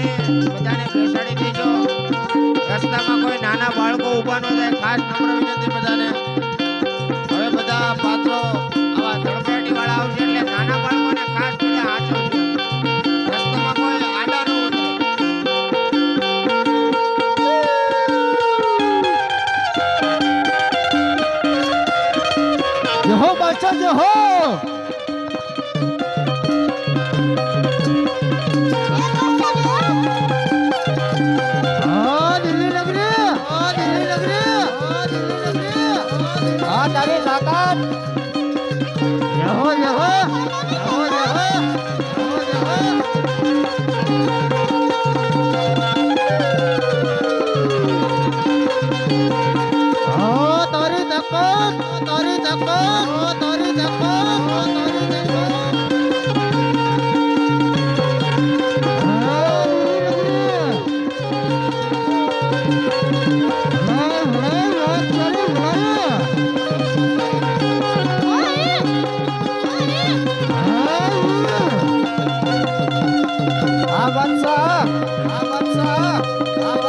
બને બધાને બેસાડી દેજો. રસ્તામાં કોઈ નાના બાળકો ઊભા ન થાય, ખાસ નમ્ર વિનંતી બધાને. હવે બધા પાત્રો આવા ધડપડાટી વાળા આવશે એટલે નાના બાળકોને ખાસ બધા હાથ હો બાદશાહ હો! takot, motoru takot, motoru takot, motoru takot. Ah, what's up? Ah, what's up? Ah,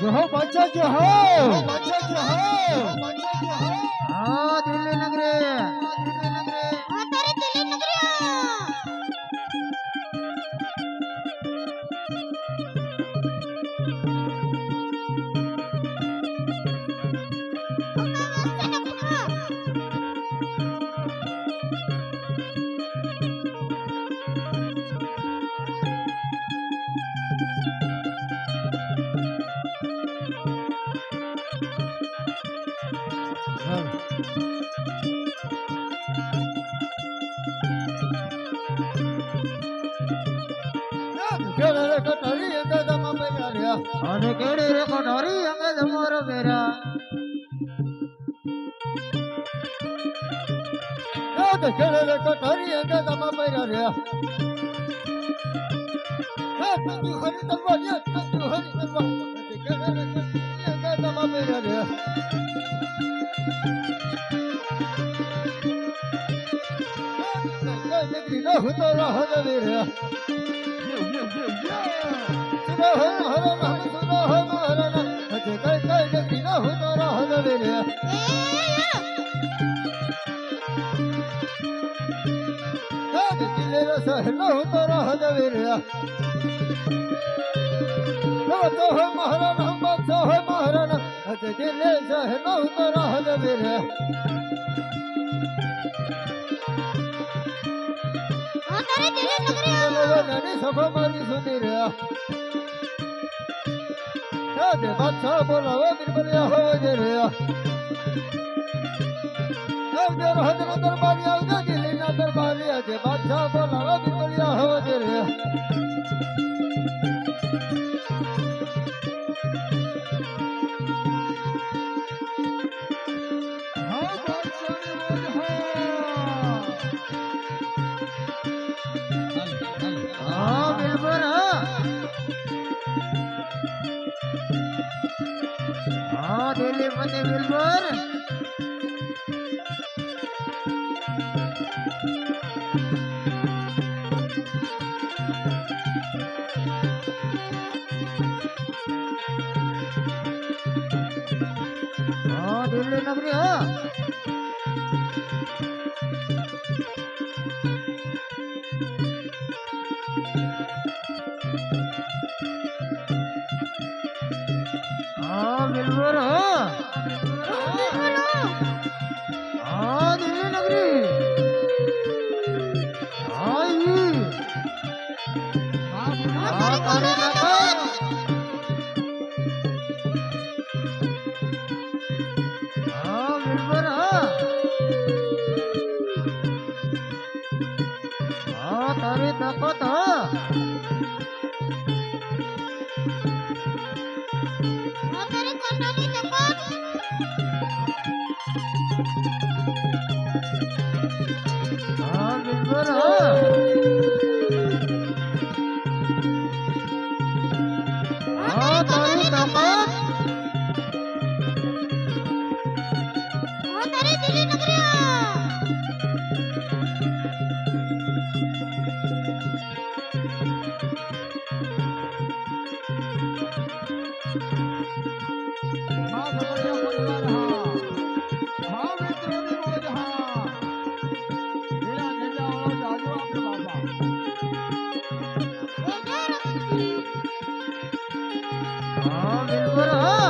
જહો બચો જહો બચો જહો હા દિલ અને કેડી રે કટારી અંગે તમારો બેરા હા તું હરી તરવા જે તું હરી તરવા કેડે રે કટારી અંગે તમા બેરા રે નગરી ન હતો દે રે સુરહ હર નામ સુરહ હેલો તો રાહ દે રે નો તો હો. મહારાણા બાદ હો મહારાણા હજે દિલે તો નની મારી સુધી રહ્યા. કાજે બાદશાહ બોલાવો બિરબલિયા હો જે રે આવજે રોહતના દરબારી આવજે તારી